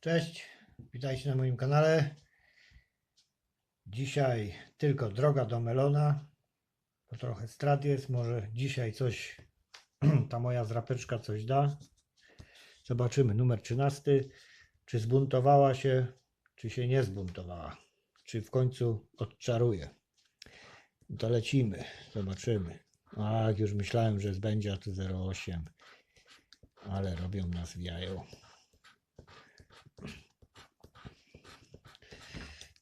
Cześć, witajcie na moim kanale. Dzisiaj tylko droga do Melona. To trochę strat jest, może dzisiaj coś, ta moja zrapeczka coś da. Zobaczymy, numer 13. Czy zbuntowała się, czy się nie zbuntowała. Czy w końcu odczaruje. To lecimy, zobaczymy. A, jak już myślałem, że będzie, a tu 0,8. Ale robią nas w jajo.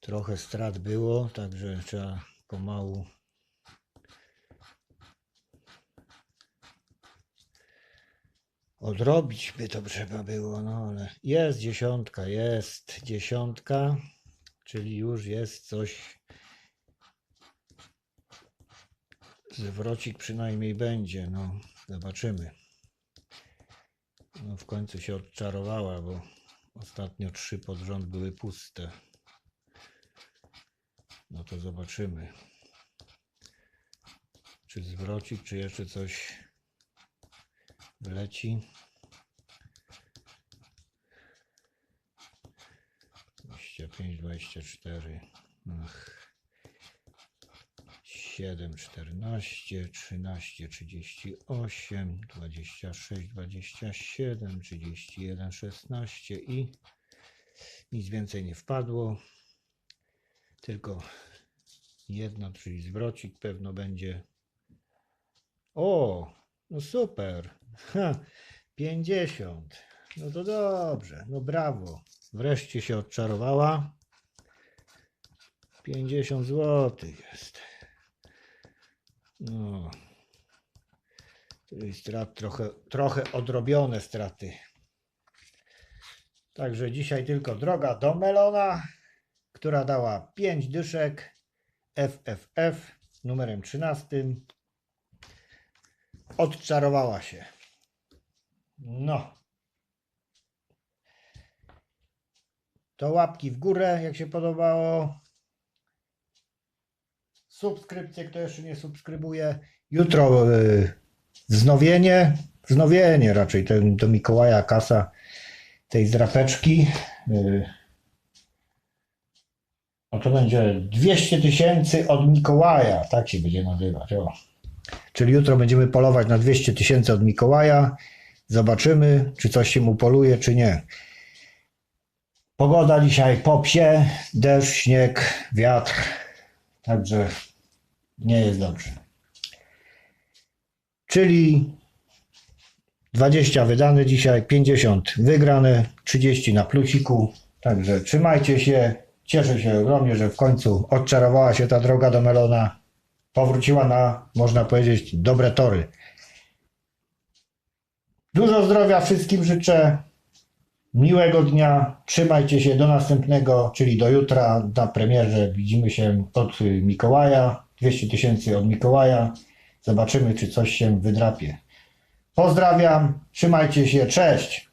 Trochę strat było, także trzeba pomału odrobić by to trzeba było, no ale jest dziesiątka, jest dziesiątka, czyli już jest coś. Zwrocik przynajmniej będzie, no zobaczymy. No w końcu się odczarowała, bo ostatnio trzy pod rząd były puste. No to zobaczymy. Czy zwrocik, czy jeszcze coś wleci. 25, 24, ach. 7, 14, 13, 38, 26, 27, 31, 16 i nic więcej nie wpadło. Tylko jedna, czyli zwrocik pewno będzie. O, no super. Ha, 50. No to dobrze, no brawo. Wreszcie się odczarowała. 50 zł jest. No. Czyli strat trochę, trochę odrobione straty. Także dzisiaj tylko droga do Melona, która dała 5 dyszek FFF numerem 13. Odczarowała się. No. To łapki w górę, jak się podobało. Subskrypcje, kto jeszcze nie subskrybuje. Jutro y, wznowienie. Wznowienie raczej ten, do Mikołaja kasa tej zrapeczki. Y, no to będzie 200 tysięcy od Mikołaja. Tak się będzie nazywać. O. Czyli jutro będziemy polować na 200 tysięcy od Mikołaja. Zobaczymy, czy coś się mu poluje, czy nie. Pogoda dzisiaj po psie, deszcz, śnieg, wiatr. Także nie jest dobrze. Czyli 20 wydane dzisiaj, 50 wygrane, 30 na plusiku. Także trzymajcie się. Cieszę się ogromnie, że w końcu odczarowała się ta droga do Melona. Powróciła na, można powiedzieć, dobre tory. Dużo zdrowia wszystkim życzę. Miłego dnia. Trzymajcie się do następnego, czyli do jutra na premierze. Widzimy się od Mikołaja. 200 tysięcy od Mikołaja. Zobaczymy, czy coś się wydrapie. Pozdrawiam. Trzymajcie się. Cześć.